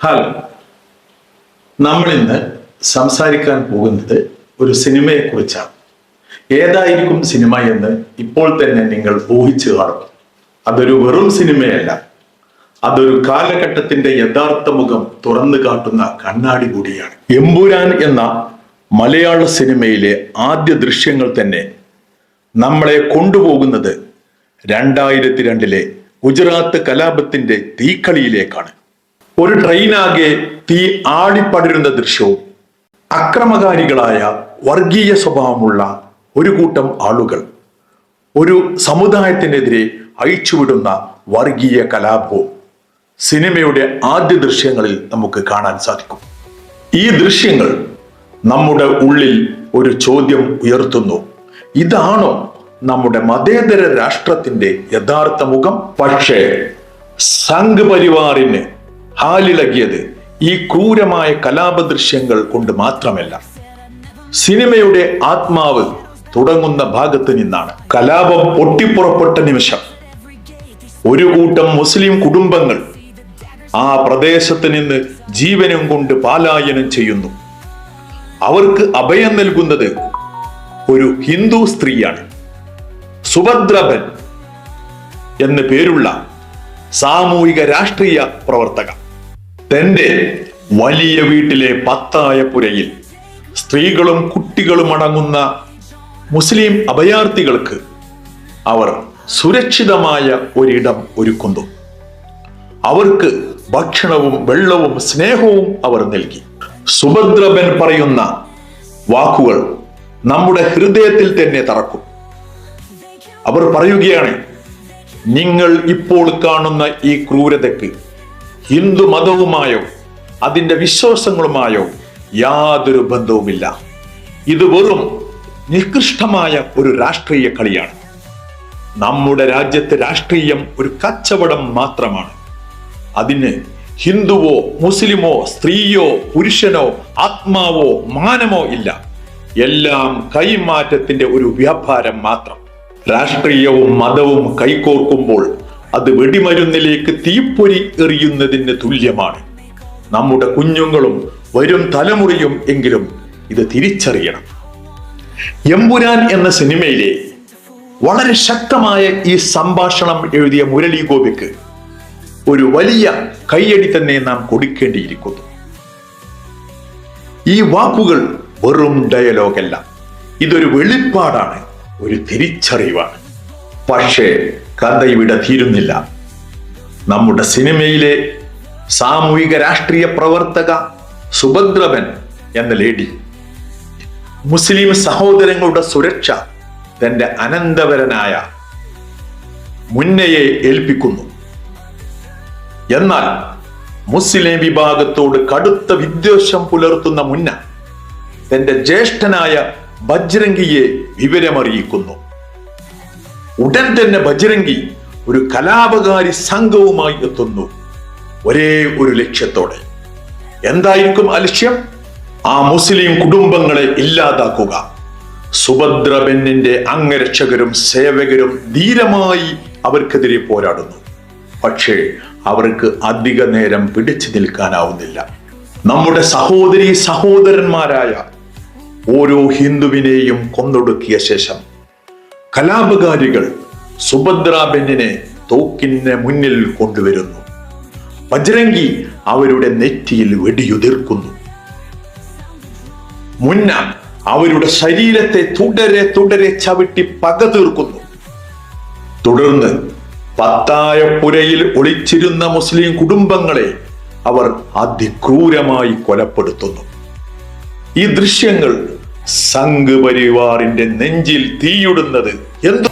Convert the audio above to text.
Hello. നമ്മൾ ഇന്ന് സംസാരിക്കാൻ പോകുന്നത് ഒരു സിനിമയെ കുറിച്ചാണ് ഏതായിരിക്കും സിനിമ എന്ന് ഇപ്പോൾ തന്നെ നിങ്ങൾ ഊഹിച്ചു കാണും. അതൊരു വെറും സിനിമയല്ല. അതൊരു കാലഘട്ടത്തിന്റെ യഥാർത്ഥ മുഖം തുറന്നു കാട്ടുന്ന കണ്ണാടി കൂടിയാണ്. എമ്പുരാൻ എന്ന മലയാള സിനിമയിലെ ആദ്യ ദൃശ്യങ്ങൾ തന്നെ നമ്മളെ കൊണ്ടുപോകുന്നത് രണ്ടായിരത്തി രണ്ടിലെ ഗുജറാത്ത് കലാപത്തിന്റെ തീക്കളിയിലേക്കാണ്. ഒരു ട്രെയിനാകെ തീ ആടിപ്പടരുന്ന ദൃശ്യവും അക്രമകാരികളായ വർഗീയ സ്വഭാവമുള്ള ഒരു കൂട്ടം ആളുകൾ ഒരു സമുദായത്തിനെതിരെ അഴിച്ചുവിടുന്ന വർഗീയ കലാപവും സിനിമയുടെ ആദ്യ ദൃശ്യങ്ങളിൽ നമുക്ക് കാണാൻ സാധിക്കും. ഈ ദൃശ്യങ്ങൾ നമ്മുടെ ഉള്ളിൽ ഒരു ചോദ്യം ഉയർത്തുന്നു. ഇതാണോ നമ്മുടെ മതേതര രാഷ്ട്രത്തിന്റെ യഥാർത്ഥ മുഖം? പക്ഷേ സംഘ് പരിവാറിന് ഹാലിളകിയത് ഈ ക്രൂരമായ കലാപദൃശ്യങ്ങൾ കൊണ്ട് മാത്രമല്ല. സിനിമയുടെ ആത്മാവ് തുടങ്ങുന്ന ഭാഗത്ത് നിന്നാണ് കലാപം പൊട്ടിപ്പുറപ്പെട്ട നിമിഷം. ഒരു കൂട്ടം മുസ്ലിം കുടുംബങ്ങൾ ആ പ്രദേശത്ത് നിന്ന് ജീവനും കൊണ്ട് പാലായനം ചെയ്യുന്നു. അവർക്ക് അഭയം നൽകുന്നത് ഒരു ഹിന്ദു സ്ത്രീയാണ്. സുഭദ്രബൻ എന്ന് പേരുള്ള സാമൂഹിക രാഷ്ട്രീയ പ്രവർത്തക തന്റെ വലിയ വീട്ടിലെ പത്തായ പുരയിൽ സ്ത്രീകളും കുട്ടികളും അടങ്ങുന്ന മുസ്ലിം അഭയാർത്ഥികൾക്ക് അവർ സുരക്ഷിതമായ ഒരിടം ഒരുക്കുന്നു. അവർക്ക് ഭക്ഷണവും വെള്ളവും സ്നേഹവും അവർ നൽകി. സുഭദ്രബൻ പറയുന്ന വാക്കുകൾ നമ്മുടെ ഹൃദയത്തിൽ തന്നെ തറക്കും. അവർ പറയുകയാണ് നിങ്ങൾ ഇപ്പോൾ കാണുന്ന ഈ ക്രൂരതയ്ക്ക് ഹിന്ദു മതവുമായോ അതിന്റെ വിശ്വാസങ്ങളുമായോ യാതൊരു ബന്ധവുമില്ല. ഇത് വെറും നികൃഷ്ടമായ ഒരു രാഷ്ട്രീയ കളിയാണ്. നമ്മുടെ രാജ്യത്തെ രാഷ്ട്രീയം ഒരു കച്ചവടം മാത്രമാണ്. അതിന് ഹിന്ദുവോ മുസ്ലിമോ സ്ത്രീയോ പുരുഷനോ ആത്മാവോ മാനമോ ഇല്ല. എല്ലാം കൈമാറ്റത്തിന്റെ ഒരു വ്യാപാരം മാത്രം. രാഷ്ട്രീയവും മതവും കൈകോർക്കുമ്പോൾ അത് വെടിമരുന്നിലേക്ക് തീപ്പൊരി എറിയുന്നതിന് തുല്യമാണ്. നമ്മുടെ കുഞ്ഞുങ്ങളും വരും തലമുറയും എങ്കിലും ഇത് തിരിച്ചറിയണം. എമ്പുരാൻ എന്ന സിനിമയിലെ വളരെ ശക്തമായ ഈ സംഭാഷണം എഴുതിയ മുരളി ഗോപിക്ക് ഒരു വലിയ കയ്യടി തന്നെ നാം കൊടുക്കേണ്ടിയിരിക്കുന്നു. ഈ വാക്കുകൾ വെറും ഡയലോഗല്ല ഇതൊരു വെളിപ്പാടാണ് ഒരു തിരിച്ചറിവാണ്. പക്ഷേ കഥ ഇവിടെ തീരുന്നില്ല. നമ്മുടെ സിനിമയിലെ സാമൂഹിക രാഷ്ട്രീയ പ്രവർത്തക സുഭദ്രവൻ എന്ന ലേഡി മുസ്ലിം സഹോദരങ്ങളുടെ സുരക്ഷ തന്റെ അനന്തവരനായ മുന്നയെ ഏൽപ്പിക്കുന്നു. എന്നാൽ മുസ്ലിം വിഭാഗത്തോട് കടുത്ത വിദ്വേഷം പുലർത്തുന്ന മുന്ന തന്റെ ജ്യേഷ്ഠനായ ബജ്രംഗിയെ വിവരമറിയിക്കുന്നു. ഉടൻ തന്നെ ബജരംഗി ഒരു കലാപകാരി സംഘവുമായി എത്തുന്നു. ഒരേ ഒരു ലക്ഷ്യത്തോടെ. എന്തായിരിക്കും അലക്ഷ്യം ലക്ഷ്യം? ആ മുസ്ലിം കുടുംബങ്ങളെ ഇല്ലാതാക്കുക. സുഭദ്രബെന്നിന്റെ അംഗരക്ഷകരും സേവകരും ധീരമായി അവർക്കെതിരെ പോരാടുന്നു. പക്ഷേ അവർക്ക് അധിക നേരം പിടിച്ചു നിൽക്കാനാവുന്നില്ല. നമ്മുടെ സഹോദരി സഹോദരന്മാരായ ഓരോ ഹിന്ദുവിനെയും കൊന്നൊടുക്കിയ ശേഷം കലാപകാരികൾ സുഭദ്രാബെന്നിനെ തോക്കിന് മുന്നിൽ കൊണ്ടുവരുന്നു. ബജ്രംഗി അവരുടെ നെറ്റിയിൽ വെടിയുതിർക്കുന്നു. മുന്ന അവരുടെ ശരീരത്തെ തുടരെ തുടരെ ചവിട്ടി പക തീർക്കുന്നു. തുടർന്ന് പത്തായപ്പുരയിൽ ഒളിച്ചിരുന്ന മുസ്ലിം കുടുംബങ്ങളെ അവർ അതിക്രൂരമായി കൊലപ്പെടുത്തുന്നു. ഈ ദൃശ്യങ്ങൾ സംഘ് പരിവാറിന്റെ നെഞ്ചിൽ തീയിടുന്നത് 연도